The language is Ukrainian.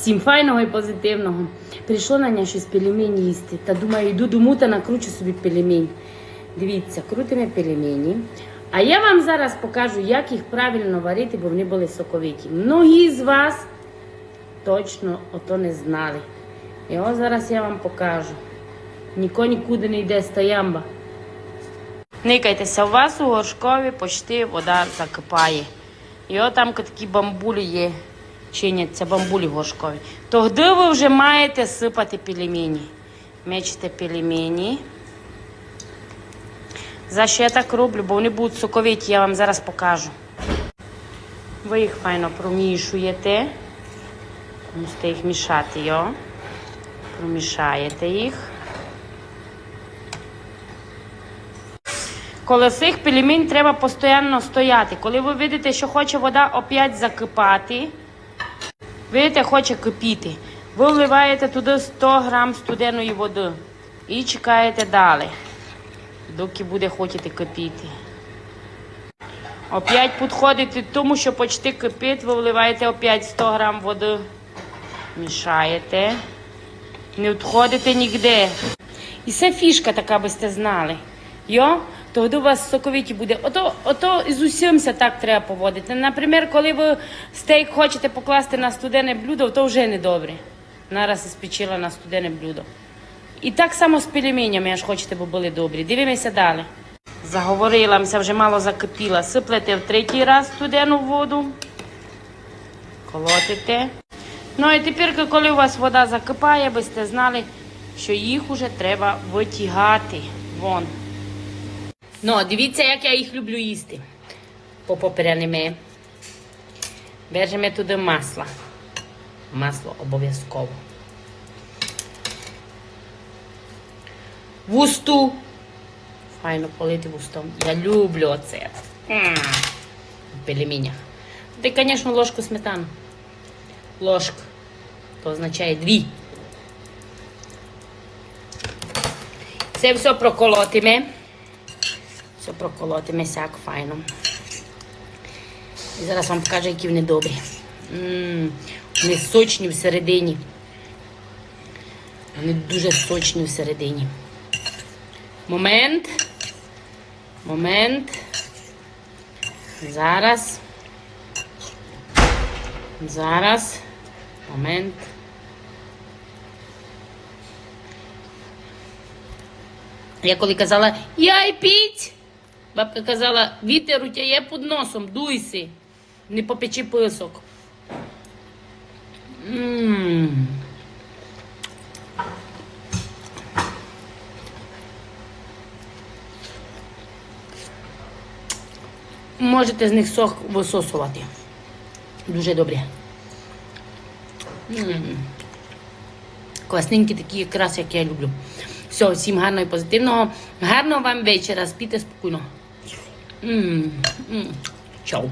Всім файного і позитивного. Прийшло на ня щось пельмені їсти. Та думаю, йду дому та накручу собі пельмень. Дивіться, крутимо пельмені. А я вам зараз покажу, як їх правильно варити, бо вони були соковиті. Многі з вас точно ото не знали. І ось зараз я вам покажу. Ніко нікуди не йде стоямба. Никайтеся, у вас у горшкові почти вода закипає. І от там такі бамбулі є, чиняться бамбулі горшкові. Тоді ви вже маєте сипати пельмені. Мечете пельмені. За що я так роблю, бо вони будуть соковиті, я вам зараз покажу. Ви їх файно промішуєте. Мусите їх мішати, йо. Промішаєте їх. Коло цих пельмень треба постійно стояти. Коли ви видите, що хоче вода опять закипати, видите, хоче кипіти, ви вливаєте туди 100 грам студеної води і чекаєте далі, доки буде хотіти кипіти. Опять підходите тому, що почти кипить, ви вливаєте опять 100 грам води, мішаєте, не відходите ніде. І це фішка така, би сте знали. Йо? Тоді у вас соковиті буде. Ото, ото з усімся так треба поводити. Наприклад, коли ви стейк хочете покласти на студене блюдо, то вже не добре. Нараз спечила на студене блюдо. І так само з пельменями, аж хочете, бо були добрі. Дивимося далі. Заговорилася, вже мало закипіла. Сиплете в третій раз студену воду. Колотите. Ну і тепер, коли у вас вода закипає, ви знали, що їх вже треба витягати. Вон. Ну, дивіться, як я їх люблю їсти. Попопереними. Беремо туди масло. Масло обов'язково. Вусту. Файно полити вустом. Я люблю оце. М, В пельменях. Ти, звісно, ложку сметану. Ложка. То означає дві. Це все проколотиме. Все проколотиме сяк файно. І зараз вам покажу, які вони добрі. М, Вони сочні всередині. Вони дуже сочні всередині. Момент. Момент. Зараз. Зараз. Момент. Я коли казала, яй піть, бабка казала, вітер у тебе під носом, дуйся, не попечи писок. М. Можете з них сок висосувати. Дуже добре. Класненькі такі, якраз як я люблю. Все, всім гарного і позитивного. Гарного вам вечора. Спійте спокійно. М, м. Чао.